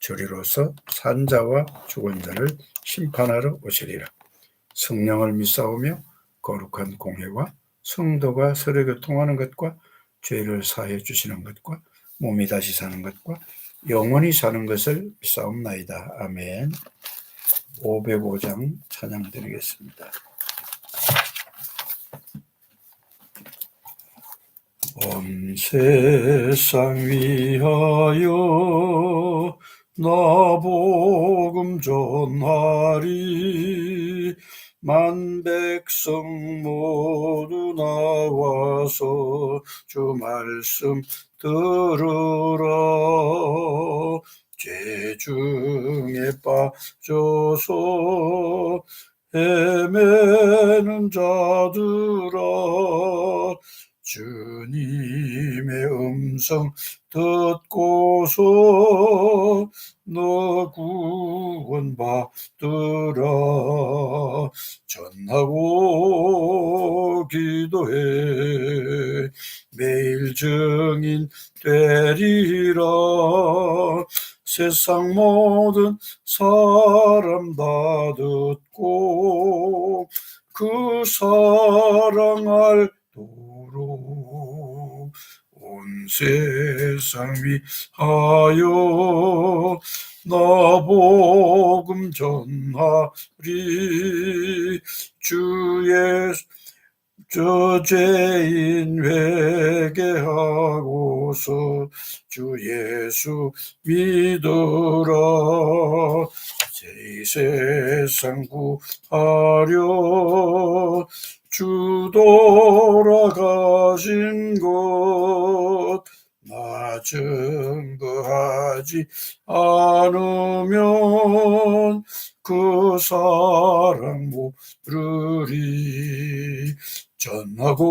저리로서 산자와 죽은 자를 심판하러 오시리라. 성령을 믿사오며 거룩한 공회와 성도가 서로 교통하는 것과 죄를 사해 주시는 것과 몸이 다시 사는 것과 영원히 사는 것을 믿사옵나이다. 아멘. 505장 찬양 드리겠습니다. 온 세상 위하여 나 복음 전하리. 만 백성 모두 나와서 주 말씀 들으라. 죄 중에 빠져서 헤매는 자들아 주님의 음성 듣고서 너 구원받으라. 전하고 기도해. 매일 증인 되리라. 세상 모든 사람 다 듣고 그 사랑할 도록 온 세상 위하여 나 복음 전하리. 주의 저 죄인 회개하고서 주 예수 믿으라 이 세상 구하려 주 돌아가신 곳 나 증거하지 않으면 그 사랑 모르리. 전하고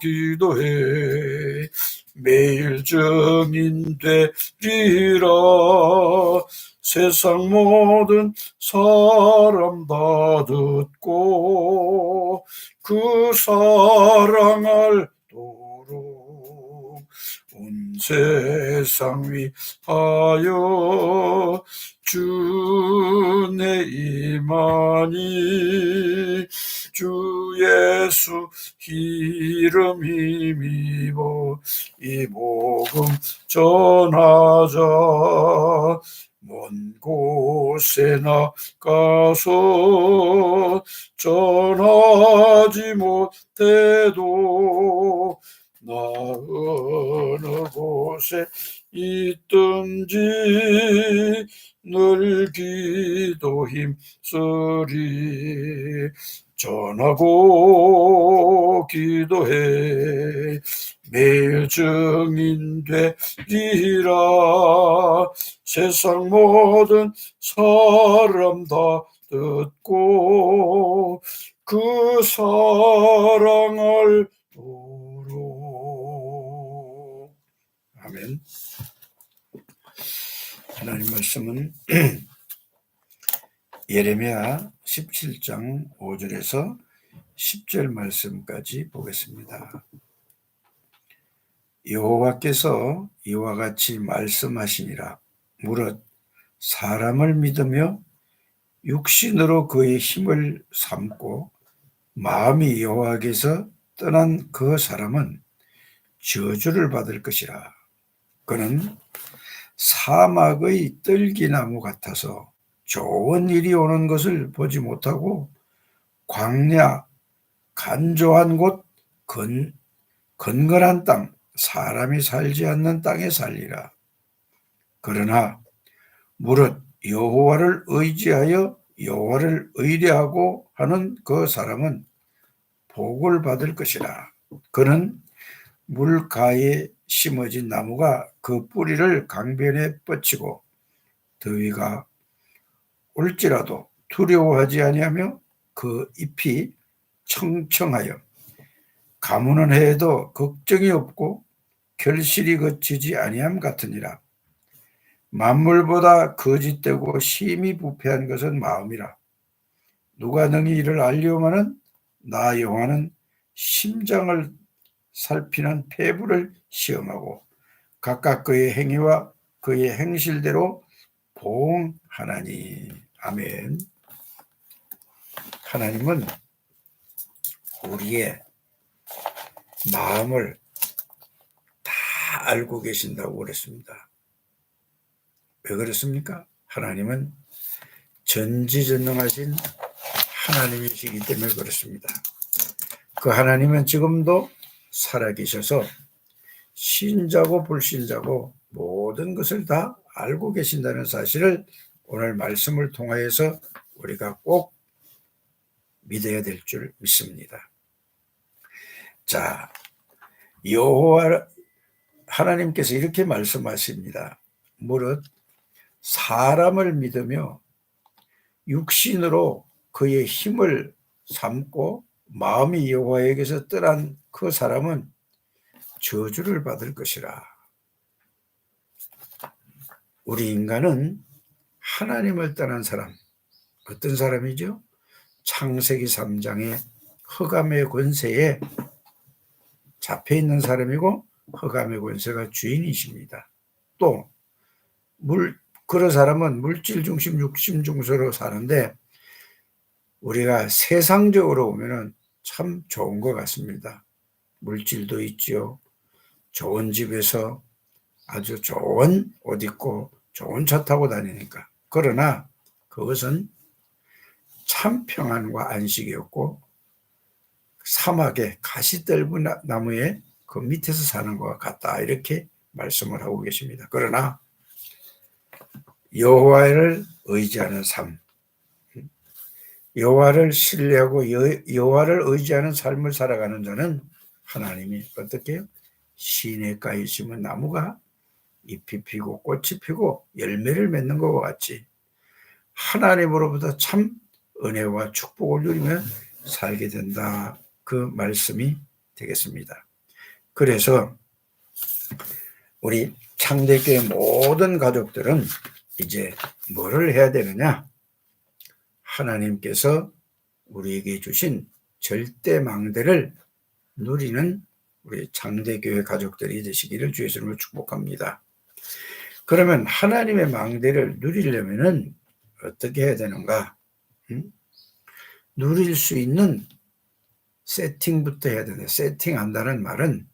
기도해. 매일 증인 되리라. 세상 모든 사람 다 듣고 그 사랑할 도록 온 세상 위하여 주내 이만이 주 예수 이름 힘입어 이 복음 전하자 먼 곳에 나가서 전하지 못해도 나 어느 곳에 있든지 늘 기도 힘쓰리 전하고 기도해. 매일 증인 되리라. 세상 모든 사람 다 듣고 그 사랑을 도록 아멘. 하나님 말씀은 예레미야 17장 5절에서 10절 말씀까지 보겠습니다. 여호와께서 이와 같이 말씀하시니라. 무릇 사람을 믿으며 육신으로 그의 힘을 삼고 마음이 여호와께서 떠난 그 사람은 저주를 받을 것이라 그는 사막의 뜰기나무 같아서 좋은 일이 오는 것을 보지 못하고 광야 간조한 곳 건, 건건한 땅 사람이 살지 않는 땅에 살리라. 그러나 무릇 여호와를 의지하여 여호와를 의뢰하고 하는 그 사람은 복을 받을 것이라. 그는 물가에 심어진 나무가 그 뿌리를 강변에 뻗치고 더위가 올지라도 두려워하지 아니하며 그 잎이 청청하여 가무는 해에도 걱정이 없고 결실이 거치지 아니함 같으니라. 만물보다 거짓되고 심히 부패한 것은 마음이라. 누가 능히 이를 알리오마는 나 여호와는 심장을 살피는 폐부를 시험하고 각각 그의 행위와 그의 행실대로 보응하나니 아멘. 하나님은 우리의 마음을 다 알고 계신다고 그랬습니다. 왜 그렇습니까? 하나님은 전지전능하신 하나님이시기 때문에 그렇습니다. 그 하나님은 지금도 살아계셔서 신자고 불신자고 모든 것을 다 알고 계신다는 사실을 오늘 말씀을 통하여서 우리가 꼭 믿어야 될 줄 믿습니다. 자, 여호와 하나님께서 이렇게 말씀하십니다. 무릇 사람을 믿으며 육신으로 그의 힘을 삼고 마음이 여호와에게서 떠난 그 사람은 저주를 받을 것이라. 우리 인간은 하나님을 떠난 사람, 어떤 사람이죠? 창세기 3장의 흑암의 권세에 잡혀 있는 사람이고 흑암의 권세가 주인이십니다. 또 물, 그런 사람은 물질 중심, 육심 중심으로 사는데 우리가 세상적으로 보면은 참 좋은 것 같습니다. 물질도 있지요. 좋은 집에서 아주 좋은 옷 입고 좋은 차 타고 다니니까. 그러나 그것은 참 평안과 안식이었고 사막에 가시떨분 나무에 그 밑에서 사는 것과 같다 이렇게 말씀을 하고 계십니다. 그러나 여호와를 의지하는 삶, 여호와를 신뢰하고 여호와를 의지하는 삶을 살아가는 자는 하나님이 어떻게 요 시내가에 심은 나무가 잎이 피고 꽃이 피고 열매를 맺는 것과 같이 하나님으로부터 참 은혜와 축복을 누리며 살게 된다. 그 말씀이 되겠습니다. 그래서 우리 창대교회 모든 가족들은 이제 뭐를 해야 되느냐? 하나님께서 우리에게 주신 절대 망대를 누리는 우리 장대교회 가족들이 되시기를 주의 이름으로 축복합니다. 그러면 하나님의 망대를 누리려면은 어떻게 해야 되는가? 응? 누릴 수 있는 세팅부터 해야 되는데 세팅한다는 말은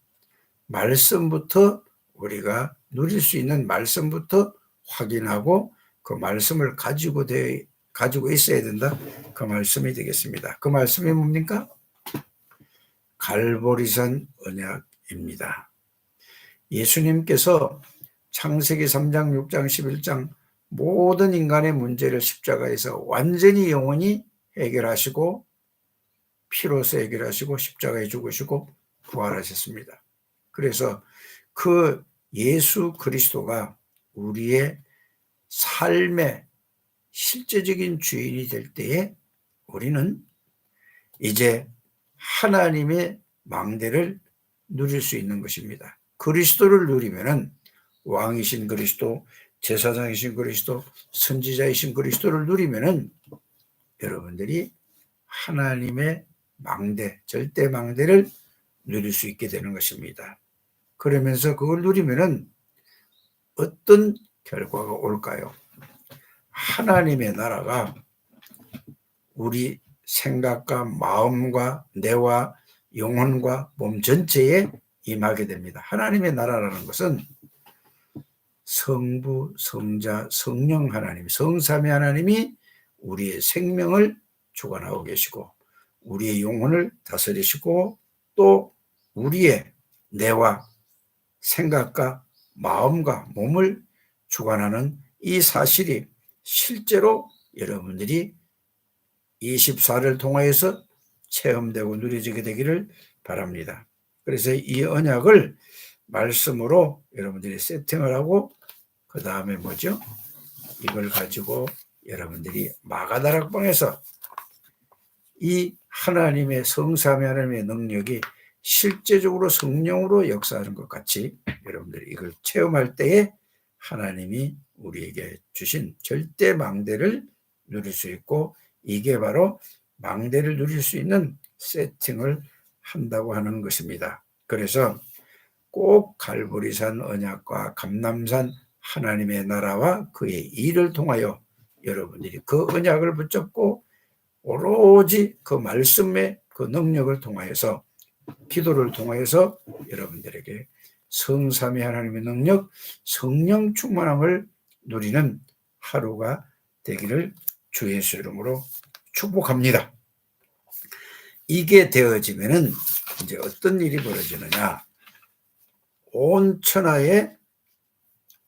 말씀부터 우리가 누릴 수 있는 말씀부터 확인하고 그 말씀을 가지고 되, 가지고 있어야 된다. 그 말씀이 되겠습니다. 그 말씀이 뭡니까? 갈보리산 언약입니다. 예수님께서 창세기 3장, 6장, 11장 모든 인간의 문제를 십자가에서 완전히 영원히 해결하시고 피로서 해결하시고 십자가에 죽으시고 부활하셨습니다. 그래서 그 예수 그리스도가 우리의 삶의 실제적인 주인이 될 때에 우리는 이제 하나님의 망대를 누릴 수 있는 것입니다. 그리스도를 누리면은 왕이신 그리스도, 제사장이신 그리스도, 선지자이신 그리스도를 누리면은 여러분들이 하나님의 망대, 절대 망대를 누릴 수 있게 되는 것입니다. 그러면서 그걸 누리면은 어떤 결과가 올까요? 하나님의 나라가 우리 생각과 마음과 뇌와 영혼과 몸 전체에 임하게 됩니다. 하나님의 나라라는 것은 성부, 성자, 성령 하나님, 성삼위 하나님이 우리의 생명을 주관하고 계시고 우리의 영혼을 다스리시고 또 우리의 뇌와 생각과 마음과 몸을 주관하는 이 사실이 실제로 여러분들이 24를 통하여서 체험되고 누려지게 되기를 바랍니다. 그래서 이 언약을 말씀으로 여러분들이 세팅을 하고 그 다음에 뭐죠? 이걸 가지고 여러분들이 마가다락방에서 이 하나님의 성삼위 하나님의 능력이 실제적으로 성령으로 역사하는 것 같이 여러분들이 이걸 체험할 때에 하나님이 우리에게 주신 절대 망대를 누릴 수 있고 이게 바로 망대를 누릴 수 있는 세팅을 한다고 하는 것입니다. 그래서 꼭 갈보리산 언약과 감남산 하나님의 나라와 그의 일을 통하여 여러분들이 그 언약을 붙잡고 오로지 그 말씀의 그 능력을 통하여서 기도를 통하여서 여러분들에게 성삼위 하나님의 능력, 성령 충만함을 누리는 하루가 되기를 주 예수 이름으로 축복합니다. 이게 되어지면은 이제 어떤 일이 벌어지느냐? 온 천하에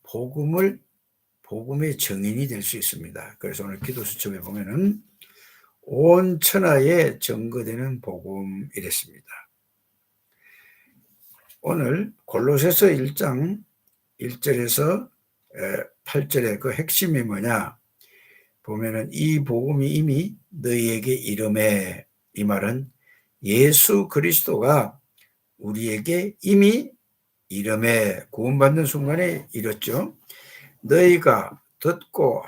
복음을 복음의 정인이 될 수 있습니다. 그래서 오늘 기도 수첩에 보면은 온 천하에 증거되는 복음 이랬습니다. 오늘 골로새서 1장 1절에서 8절의 그 핵심이 뭐냐? 보면은 이 복음이 이미 너희에게 이름에 이 말은 예수 그리스도가 우리에게 이미 이름에 구원받는 순간에 이뤘죠. 너희가 듣고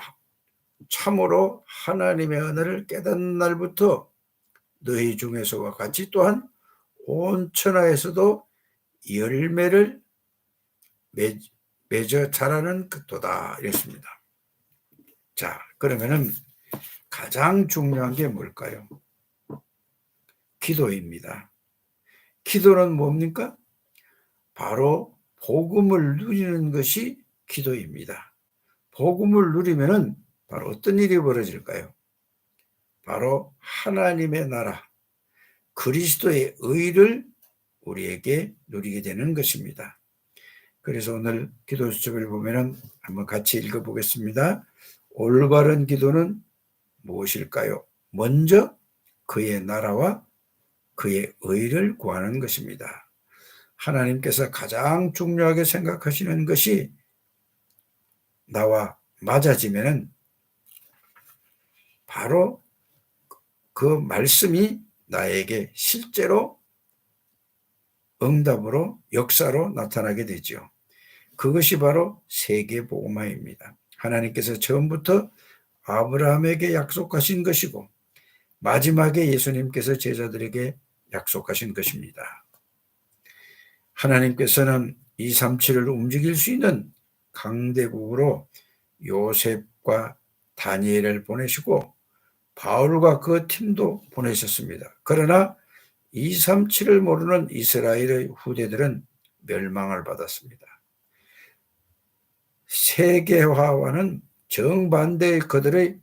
참으로 하나님의 은혜를 깨닫는 날부터 너희 중에서와 같이 또한 온 천하에서도 열매를 맺 어 자라는 것도다 이랬습니다. 자 그러면은 가장 중요한 게 뭘까요? 기도입니다. 기도는 뭡니까? 바로 복음을 누리는 것이 기도입니다. 복음을 누리면은 바로 어떤 일이 벌어질까요? 바로 하나님의 나라, 그리스도의 의를 우리에게 누리게 되는 것입니다. 그래서 오늘 기도 수첩을 보면은 한번 같이 읽어보겠습니다. 올바른 기도는 무엇일까요? 먼저 그의 나라와 그의 의를 구하는 것입니다. 하나님께서 가장 중요하게 생각하시는 것이 나와 맞아지면은 바로 그 말씀이 나에게 실제로 응답으로 역사로 나타나게 되죠. 그것이 바로 세계복음화입니다. 하나님께서 처음부터 아브라함에게 약속하신 것이고 마지막에 예수님께서 제자들에게 약속하신 것입니다. 하나님께서는 237을 움직일 수 있는 강대국으로 요셉과 다니엘을 보내시고 바울과 그 팀도 보내셨습니다. 그러나 237을 모르는 이스라엘의 후대들은 멸망을 받았습니다. 세계화와는 정반대의 그들의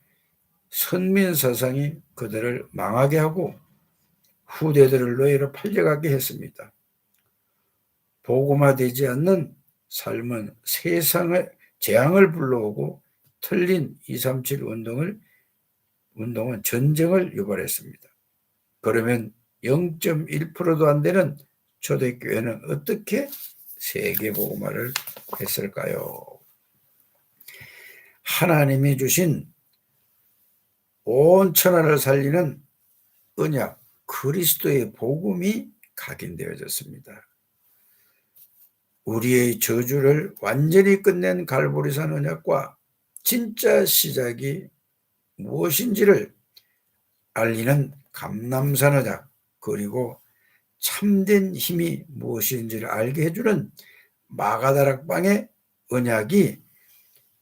선민 사상이 그들을 망하게 하고 후대들을 노예로 팔려가게 했습니다. 복음화되지 않는 삶은 세상의 재앙을 불러오고 틀린 237 운동을 운동은 전쟁을 유발했습니다. 그러면 0.1%도 안 되는 초대교회는 어떻게 세계복음화를 했을까요? 하나님이 주신 온 천하를 살리는 언약 그리스도의 복음이 각인되어졌습니다. 우리의 저주를 완전히 끝낸 갈보리산 언약과 진짜 시작이 무엇인지를 알리는 감남산 언약 그리고 참된 힘이 무엇인지를 알게 해주는 마가다락방의 언약이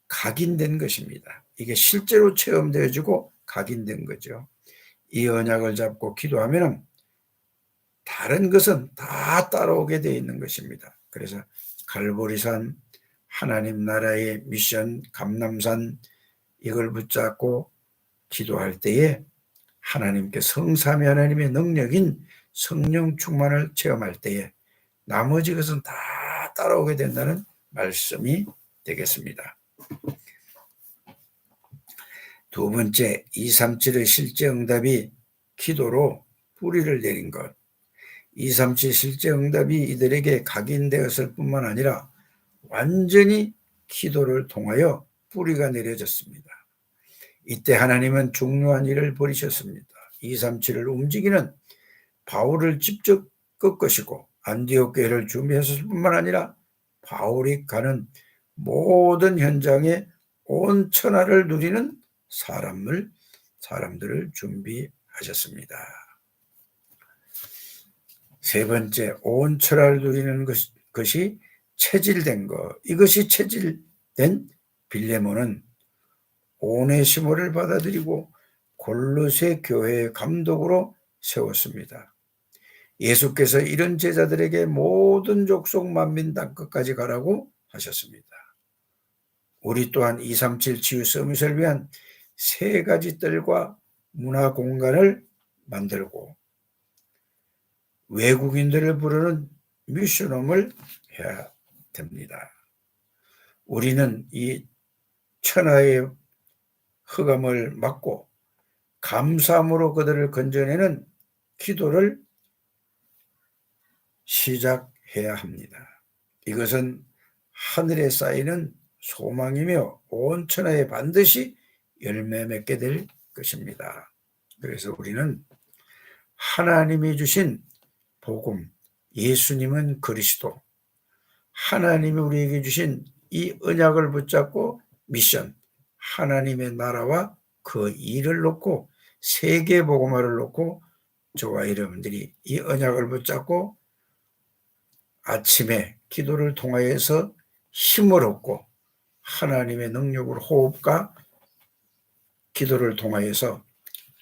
각인된 것입니다. 이게 실제로 체험되어지고 각인된 거죠. 이 언약을 잡고 기도하면 다른 것은 다 따라오게 되어 있는 것입니다. 그래서 갈보리산 하나님 나라의 미션 감남산 이걸 붙잡고 기도할 때에 하나님께 성삼위 하나님의 능력인 성령 충만을 체험할 때에 나머지 것은 다 따라오게 된다는 말씀이 되겠습니다. 두 번째, 237의 실제 응답이 기도로 뿌리를 내린 것. 237 실제 응답이 이들에게 각인되었을 뿐만 아니라 완전히 기도를 통하여 뿌리가 내려졌습니다. 이때 하나님은 중요한 일을 벌이셨습니다. 237을 움직이는 바울을 직접 꺾으시고 안디옥 교회를 준비했을 뿐만 아니라 바울이 가는 모든 현장에 온 천하를 누리는 사람을 사람들을 준비하셨습니다. 세 번째, 온 천하를 누리는 것, 것이 체질된 것. 이것이 체질된 빌레몬은 오네시모를 받아들이고 골로새 교회의 감독으로 세웠습니다. 예수께서 이런 제자들에게 모든 족속 만민 땅끝까지 가라고 하셨습니다. 우리 또한 237 치유 서밋을 위한 세 가지 뜰과 문화 공간을 만들고 외국인들을 부르는 미션홈을 해야 됩니다. 우리는 이 천하의 흑암을 막고 감사함으로 그들을 건져내는 기도를 시작해야 합니다. 이것은 하늘에 쌓이는 소망이며 온 천하에 반드시 열매 맺게 될 것입니다. 그래서 우리는 하나님이 주신 복음, 예수님은 그리스도, 하나님이 우리에게 주신 이 언약을 붙잡고 미션, 하나님의 나라와 그 일을 놓고 세계 복음화를 놓고 저와 여러분들이 이 언약을 붙잡고 아침에 기도를 통하여서 힘을 얻고 하나님의 능력으로 호흡과 기도를 통하여서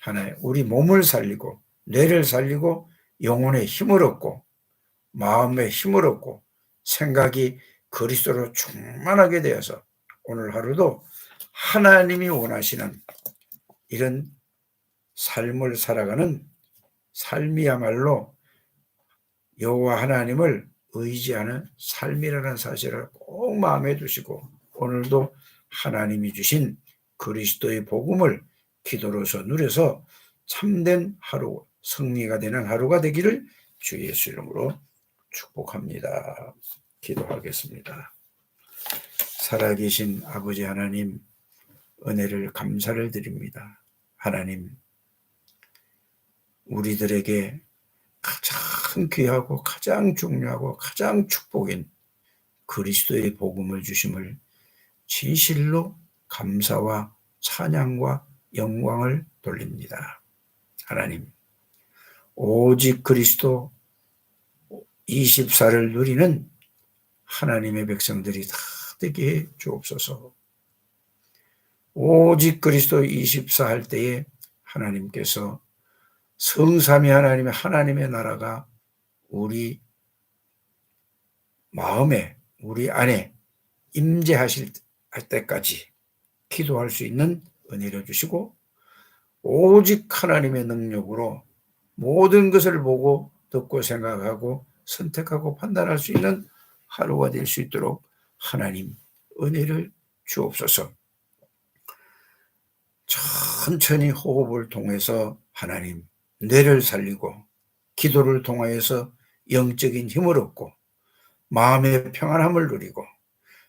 하나의 우리 몸을 살리고 뇌를 살리고 영혼의 힘을 얻고 마음의 힘을 얻고 생각이 그리스도로 충만하게 되어서 오늘 하루도 하나님이 원하시는 이런 삶을 살아가는 삶이야말로 여호와 하나님을 의지하는 삶이라는 사실을 꼭 마음에 두시고 오늘도 하나님이 주신 그리스도의 복음을 기도로서 누려서 참된 하루, 승리가 되는 하루가 되기를 주 예수 이름으로 축복합니다. 기도하겠습니다. 살아계신 아버지 하나님, 은혜를 감사를 드립니다. 하나님, 우리들에게 가장 귀하고 가장 중요하고 가장 축복인 그리스도의 복음을 주심을 진실로 감사와 찬양과 영광을 돌립니다. 하나님, 오직 그리스도 24를 누리는 하나님의 백성들이 다 되게 해 주옵소서. 오직 그리스도 24 할 때에 하나님께서 성삼위 하나님의 하나님의 나라가 우리 마음에 우리 안에 임재하실 때까지 기도할 수 있는 은혜를 주시고 오직 하나님의 능력으로 모든 것을 보고 듣고 생각하고 선택하고 판단할 수 있는 하루가 될 수 있도록 하나님 은혜를 주옵소서. 천천히 호흡을 통해서 하나님 뇌를 살리고 기도를 통하여서 영적인 힘을 얻고 마음의 평안함을 누리고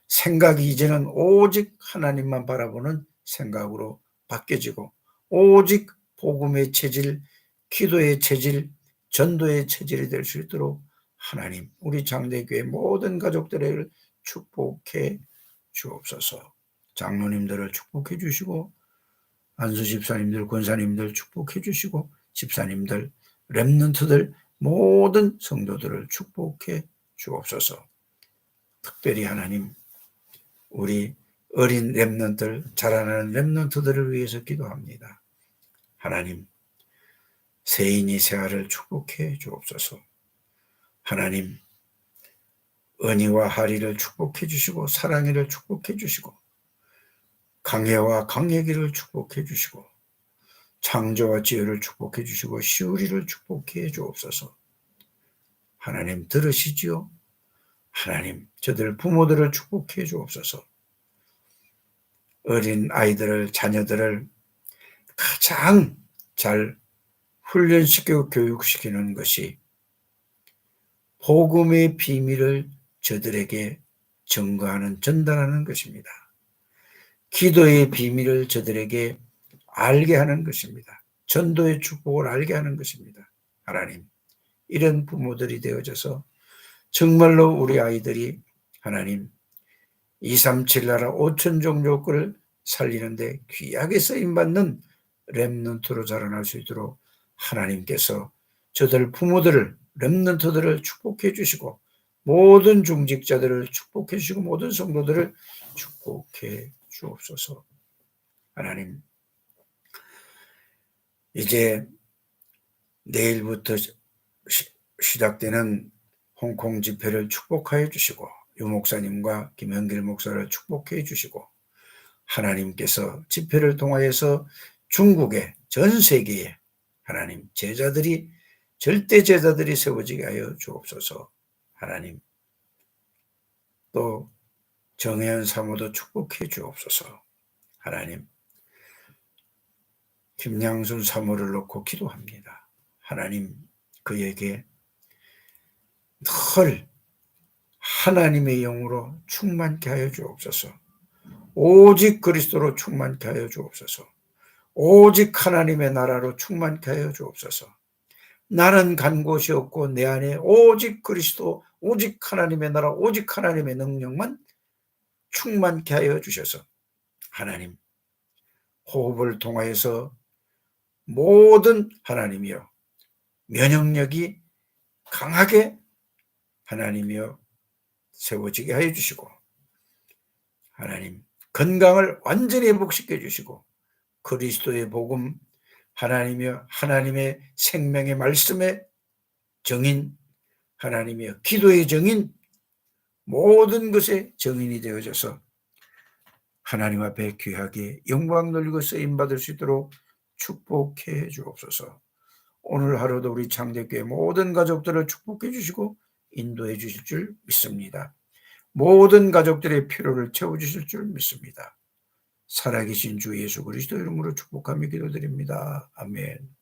생각이 이제는 오직 하나님만 바라보는 생각으로 바뀌어지고 오직 복음의 체질, 기도의 체질, 전도의 체질이 될 수 있도록 하나님 우리 장대교회 모든 가족들을 축복해 주옵소서. 장로님들을 축복해 주시고 안수 집사님들, 권사님들 축복해 주시고 집사님들, 렘넌트들 모든 성도들을 축복해 주옵소서. 특별히 하나님 우리 어린 렘넌트들, 자라나는 렘넌트들을 위해서 기도합니다. 하나님 세인이 세아를 축복해 주옵소서. 하나님 은희와 하리를 축복해 주시고 사랑이를 축복해 주시고 강해와 강해기를 축복해 주시고 창조와 지혜를 축복해 주시고 시우리를 축복해 주옵소서. 하나님 들으시지요? 하나님 저들 부모들을 축복해 주옵소서. 어린 아이들을 자녀들을 가장 잘 훈련시키고 교육시키는 것이 복음의 비밀을 저들에게 증거하는 전달하는 것입니다. 기도의 비밀을 저들에게 알게 하는 것입니다. 전도의 축복을 알게 하는 것입니다. 하나님, 이런 부모들이 되어져서 정말로 우리 아이들이 하나님 237 나라 5천 종족을 살리는데 귀하게 쓰임받는 렘넌트로 자라날 수 있도록 하나님께서 저들 부모들을 렘넌트들을 축복해 주시고 모든 중직자들을 축복해 주시고 모든 성도들을 축복해 주옵소서. 하나님 이제 내일부터 시작되는 홍콩 집회를 축복하여 주시고 유 목사님과 김현길 목사를 축복해 주시고 하나님께서 집회를 통하여서 중국의 전 세계에 하나님 제자들이 절대 제자들이 세워지게 하여 주옵소서. 하나님 또 정혜연 사모도 축복해 주옵소서. 하나님 김양순 사모를 놓고 기도합니다. 하나님 그에게 늘 하나님의 영으로 충만케 하여 주옵소서. 오직 그리스도로 충만케 하여 주옵소서. 오직 하나님의 나라로 충만케 하여 주옵소서. 나는 간 곳이 없고 내 안에 오직 그리스도, 오직 하나님의 나라, 오직 하나님의 능력만 충만케 하여 주셔서 하나님 호흡을 통하여서 모든 하나님이여 면역력이 강하게 하나님이여 세워지게 하여 주시고 하나님 건강을 완전히 회복시켜 주시고 그리스도의 복음 하나님이여 하나님의 생명의 말씀의 정인 하나님이여 기도의 정인 모든 것의 정인이 되어져서 하나님 앞에 귀하게 영광 돌리고 쓰임 받을 수 있도록 축복해 주옵소서. 오늘 하루도 우리 창대교회 모든 가족들을 축복해 주시고 인도해 주실 줄 믿습니다. 모든 가족들의 필요를 채워 주실 줄 믿습니다. 살아계신 주 예수 그리스도 이름으로 축복하며 기도드립니다. 아멘.